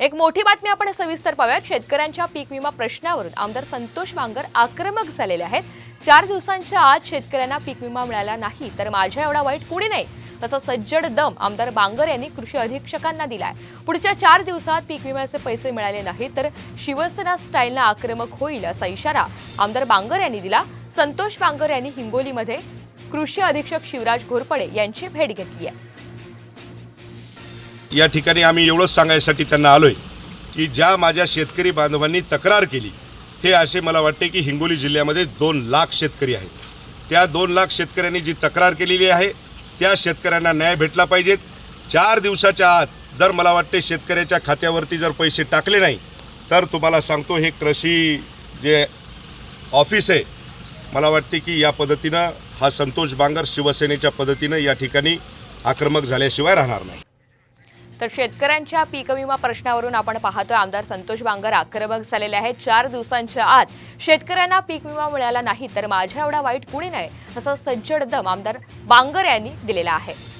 एक मोठी बातमी आपण सविस्तर पाहूयात. शेतकऱ्यांच्या पीक विमा प्रश्नावरून आमदार संतोष बांगर आक्रमक झालेले आहेत. चार दिवसांच्या आत शेतकऱ्यांना पीक विमा मिळाला नाही तर माझ्या एवढा वाईट कुणी नाही तसा सज्जड दम आमदार बांगर यांनी कृषी अधीक्षकांना दिलाय. पुढच्या चार दिवसात पीक विम्याचे पैसे मिळाले नाही तर शिवसेना स्टाईलनं आक्रमक होईल असा इशारा आमदार बांगर यांनी दिला. संतोष बांगर यांनी हिंगोलीमध्ये कृषी अधीक्षक शिवराज घोरपडे यांची भेट घेतली आहे. या ठिकाणी आम्ही एवढंच सांगायसाठी त्यांना आलो आहे की ज्या माझ्या शेतकरी बांधवांनी तक्रार केली हे असे मला वाटते की हिंगोली जिल्ह्यामध्ये दोन लाख शेतकरी आहेत. त्या दोन लाख शेतकऱ्यांनी जी तक्रार केलेली आहे त्या शेतकऱ्यांना न्याय भेटला पाहिजेत चार दिवसाच्या आत जर मला वाटते शेतकऱ्याच्या खात्यावरती जर पैसे टाकले नाही तर तुम्हाला सांगतो हे कृषी जे ऑफिस आहे मला वाटते की या पद्धतीनं हा संतोष बांगर शिवसेनेच्या पद्धतीनं या ठिकाणी आक्रमक झाल्याशिवाय राहणार नाही. तर शेतकऱ्यांच्या पीक विमा प्रश्नावरून आपण पाहतोय आमदार संतोष बांगर आक्रमक झालेले आहेत. चार दिवसांच्या आत शेतकऱ्यांना पीक विमा मिळाला नाही तर माझ्या एवढा वाईट कुणी नाही असं सज्जड दम आमदार बांगर यांनी दिलेला आहे.